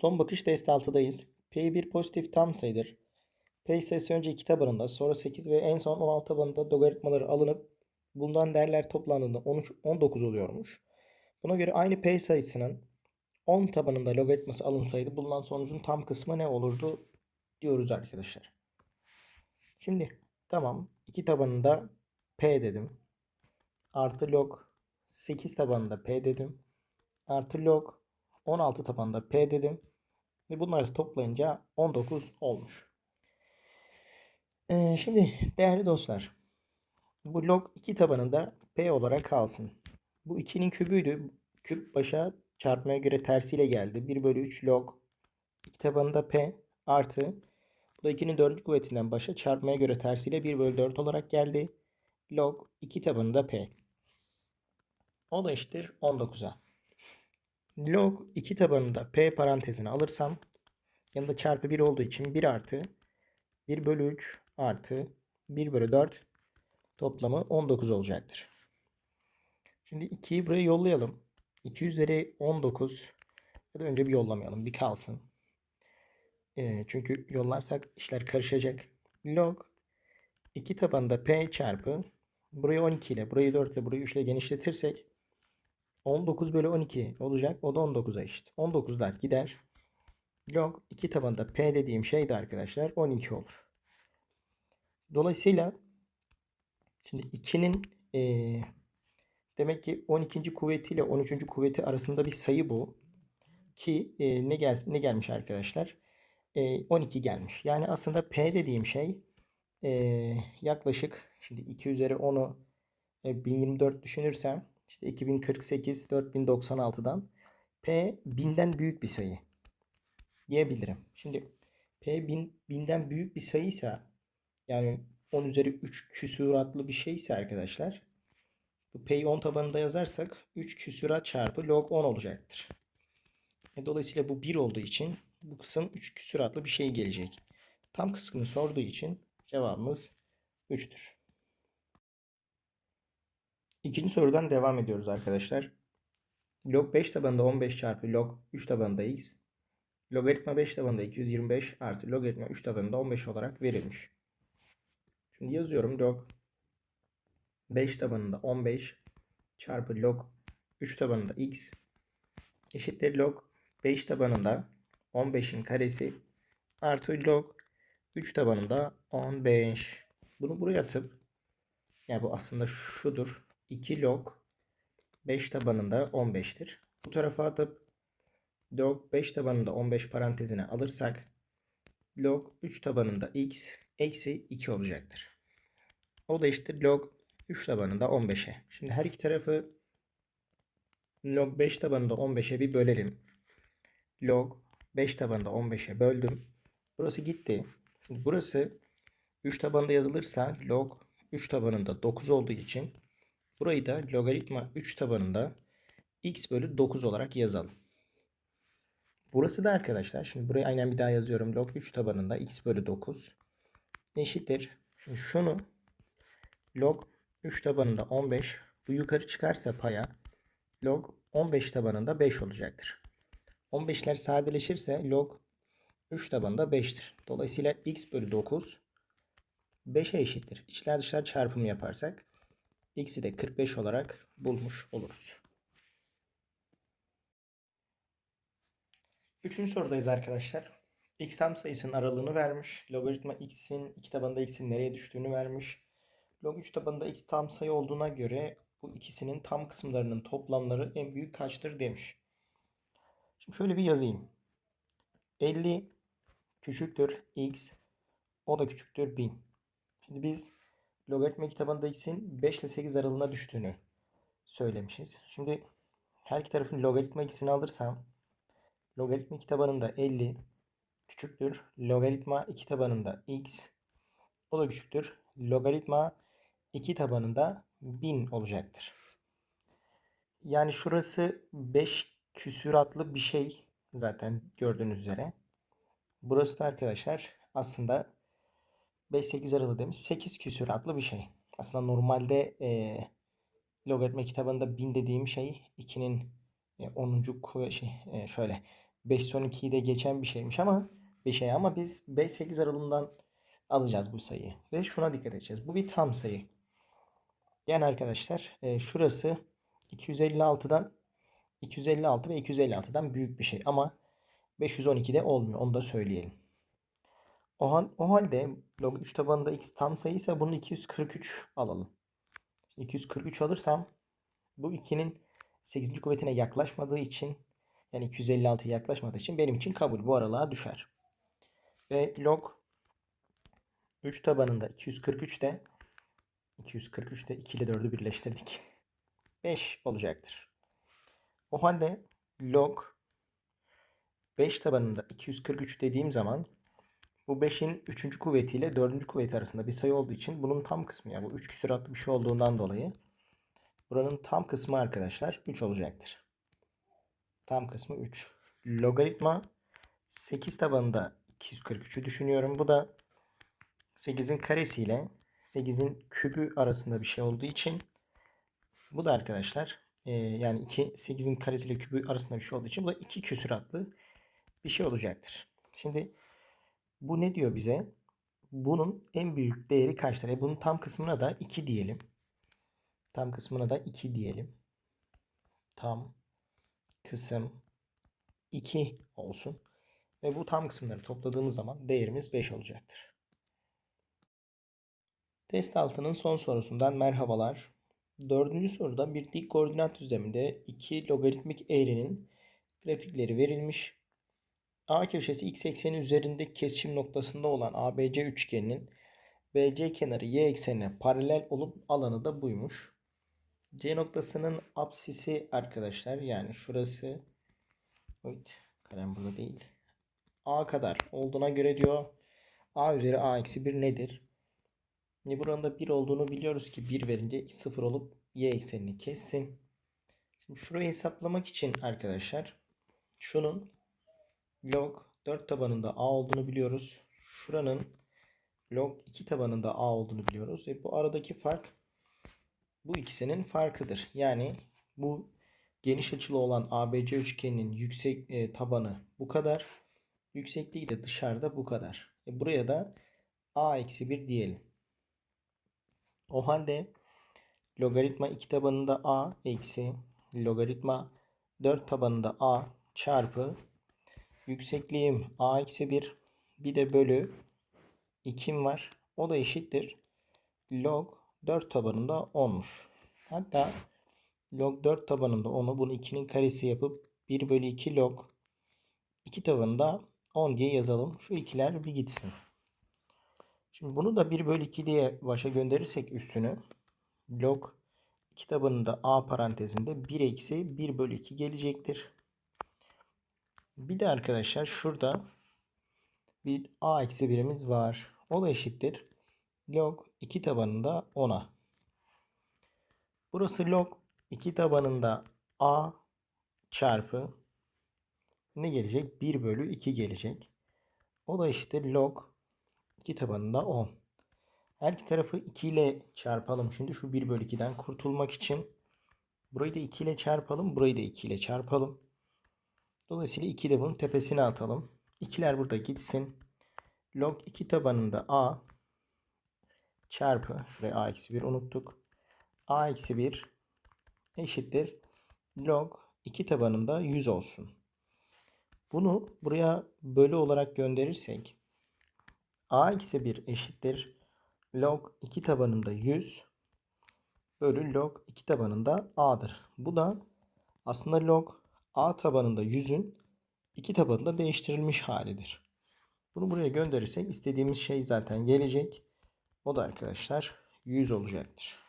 Son bakış test 6'dayız. P1 pozitif tam sayıdır. P sayısı önce 2 tabanında, sonra 8 ve en son 16 tabanında logaritmaları alınıp bulunan değerler toplandığında 13, 19 oluyormuş. Buna göre aynı P sayısının 10 tabanında logaritması alınsaydı bulunan sonucun tam kısmı ne olurdu diyoruz arkadaşlar. Şimdi tamam 2 tabanında P dedim. Artı log 8 tabanında P dedim. Artı log 16 tabanında P dedim. Ve bunları toplayınca 19 olmuş. Ee, şimdi değerli dostlar. Bu log 2 tabanında P olarak kalsın. Bu 2'nin kübüydü. Küp başa çarpmaya göre tersiyle geldi. 1 bölü 3 log 2 tabanında P artı bu da 2'nin 4. kuvvetinden başa çarpmaya göre tersiyle 1 bölü 4 olarak geldi. Log 2 tabanında P. O da eşittir 19'a. Log 2 tabanında P parantezine alırsam yanında çarpı 1 olduğu için 1 artı 1 bölü 3 artı 1 bölü 4 toplamı 19 olacaktır. Şimdi 2'yi buraya yollayalım. 2 üzeri 19 ya da önce bir yollamayalım. Bir kalsın. Ee, çünkü yollarsak işler karışacak. Log 2 tabanında P çarpı burayı 12 ile burayı 4 ile burayı 3 ile genişletirsek 19 bölü 12 olacak. O da 19'a eşit. 19'lar gider. Log 2 tabanında P dediğim şey de arkadaşlar 12 olur. Dolayısıyla şimdi 2'nin ee, demek ki 12. kuvveti ile 13. kuvveti arasında bir sayı bu. Ki ee, ne, gel ne gelmiş arkadaşlar? Ee, 12 gelmiş. Yani aslında P dediğim şey ee, yaklaşık şimdi 2 üzeri 10'u e, 1024 düşünürsem işte 2048 4096'dan P 1000'den büyük bir sayı diyebilirim. Şimdi P 1000, 1000'den büyük bir sayıysa yani 10 üzeri 3 küsuratlı bir şeyse arkadaşlar bu P'yi 10 tabanında yazarsak 3 küsurat çarpı log 10 olacaktır. E, dolayısıyla bu 1 olduğu için bu kısım 3 küsuratlı bir şey gelecek. Tam kısmını sorduğu için cevabımız 3'tür. İkinci sorudan devam ediyoruz arkadaşlar. Log 5 tabanında 15 çarpı log 3 tabanında x. Logaritma 5 tabanında 225 artı logaritma 3 tabanında 15 olarak verilmiş. Şimdi yazıyorum log 5 tabanında 15 çarpı log 3 tabanında x eşittir log 5 tabanında 15'in karesi artı log 3 tabanında 15. Bunu buraya atıp yani bu aslında şudur. 2 log 5 tabanında 15'tir. Bu tarafa atıp log 5 tabanında 15 parantezine alırsak log 3 tabanında x eksi 2 olacaktır. O da eşittir log 3 tabanında 15'e. Şimdi her iki tarafı log 5 tabanında 15'e bir bölelim. Log 5 tabanında 15'e böldüm. Burası gitti. Burası 3 tabanında yazılırsa log 3 tabanında 9 olduğu için burayı da logaritma 3 tabanında x bölü 9 olarak yazalım. Burası da arkadaşlar şimdi burayı aynen bir daha yazıyorum. Log 3 tabanında x bölü 9 eşittir. Şimdi şunu log 3 tabanında 15 bu yukarı çıkarsa paya log 15 tabanında 5 olacaktır. 15'ler sadeleşirse log 3 tabanında 5'tir. Dolayısıyla x bölü 9 5'e eşittir. İçler dışlar çarpımı yaparsak x'i de 45 olarak bulmuş oluruz. Üçüncü sorudayız arkadaşlar. X tam sayısının aralığını vermiş. Logaritma x'in iki tabanında x'in nereye düştüğünü vermiş. Log 3 tabanında x tam sayı olduğuna göre bu ikisinin tam kısımlarının toplamları en büyük kaçtır demiş. Şimdi şöyle bir yazayım. 50 küçüktür x. O da küçüktür 1000. Şimdi biz logaritma kitabında x'in 5 ile 8 aralığına düştüğünü söylemişiz. Şimdi her iki tarafın logaritma x'ini alırsam logaritma tabanında 50 küçüktür. Logaritma 2 tabanında x o da küçüktür. Logaritma 2 tabanında 1000 olacaktır. Yani şurası 5 küsuratlı bir şey zaten gördüğünüz üzere. Burası da arkadaşlar aslında 5-8 aralığı demiş 8 küsuratlı bir şey. Aslında normalde e, logaritma kitabında 1000 dediğim şey 2'nin e, 10. kuvvet şey e, şöyle 5 son 2'yi de geçen bir şeymiş ama bir şey ama biz 5-8 aralığından alacağız bu sayıyı. Ve şuna dikkat edeceğiz. Bu bir tam sayı. Yani arkadaşlar e, şurası 256'dan 256 ve 256'dan büyük bir şey ama 512'de olmuyor. Onu da söyleyelim. O, hal, o halde log 3 tabanında x tam sayıysa bunu 243 alalım. 243 alırsam bu 2'nin 8. kuvvetine yaklaşmadığı için yani 256'ya yaklaşmadığı için benim için kabul bu aralığa düşer. Ve log 3 tabanında 243 de 243 de 2 ile 4'ü birleştirdik. 5 olacaktır. O halde log 5 tabanında 243 dediğim zaman bu 5'in 3. kuvvetiyle 4. kuvveti arasında bir sayı olduğu için bunun tam kısmı ya bu 3 küsuratlı bir şey olduğundan dolayı buranın tam kısmı arkadaşlar 3 olacaktır. Tam kısmı 3. Logaritma 8 tabanında 243'ü düşünüyorum. Bu da 8'in karesiyle 8'in kübü arasında bir şey olduğu için bu da arkadaşlar e, yani 2 8'in karesiyle kübü arasında bir şey olduğu için bu da 2 küsuratlı bir şey olacaktır. Şimdi bu ne diyor bize? Bunun en büyük değeri kaçtır? E bunun tam kısmına da 2 diyelim. Tam kısmına da 2 diyelim. Tam kısım 2 olsun. Ve bu tam kısımları topladığımız zaman değerimiz 5 olacaktır. Test altının son sorusundan merhabalar. Dördüncü soruda bir dik koordinat düzleminde iki logaritmik eğrinin grafikleri verilmiş. A köşesi x ekseni üzerinde kesişim noktasında olan ABC üçgeninin BC kenarı y eksenine paralel olup alanı da buymuş. C noktasının apsisi arkadaşlar yani şurası evet, kalem burada değil. A kadar olduğuna göre diyor A üzeri A eksi 1 nedir? Şimdi buranın da 1 olduğunu biliyoruz ki 1 verince 0 olup y eksenini kessin. Şimdi şurayı hesaplamak için arkadaşlar şunun log 4 tabanında a olduğunu biliyoruz. Şuranın log 2 tabanında a olduğunu biliyoruz. Ve bu aradaki fark bu ikisinin farkıdır. Yani bu geniş açılı olan ABC üçgeninin yüksek e, tabanı bu kadar. Yüksekliği de dışarıda bu kadar. E, buraya da a eksi 1 diyelim. O halde logaritma 2 tabanında a eksi logaritma 4 tabanında a çarpı yüksekliğim a eksi 1 bir de bölü 2'm var. O da eşittir. Log 4 tabanında 10'muş. Hatta log 4 tabanında 10'u bunu 2'nin karesi yapıp 1 bölü 2 log 2 tabanında 10 diye yazalım. Şu ikiler bir gitsin. Şimdi bunu da 1 bölü 2 diye başa gönderirsek üstünü log kitabında a parantezinde 1 eksi 1 bölü 2 gelecektir. Bir de arkadaşlar şurada bir a eksi 1'imiz var. O da eşittir. Log 2 tabanında 10'a. Burası log 2 tabanında a çarpı ne gelecek? 1 bölü 2 gelecek. O da eşittir log 2 tabanında 10. Her iki tarafı 2 ile çarpalım. Şimdi şu 1 bölü 2'den kurtulmak için burayı da 2 ile çarpalım. Burayı da 2 ile çarpalım. Dolayısıyla 2 de bunun tepesine atalım. 2'ler burada gitsin. Log 2 tabanında a çarpı şuraya a eksi 1 unuttuk. a eksi 1 eşittir. Log 2 tabanında 100 olsun. Bunu buraya bölü olarak gönderirsek a eksi 1 eşittir log 2 tabanında 100 bölü log 2 tabanında a'dır. Bu da aslında log a tabanında 100'ün 2 tabanında değiştirilmiş halidir. Bunu buraya gönderirsek istediğimiz şey zaten gelecek. O da arkadaşlar 100 olacaktır.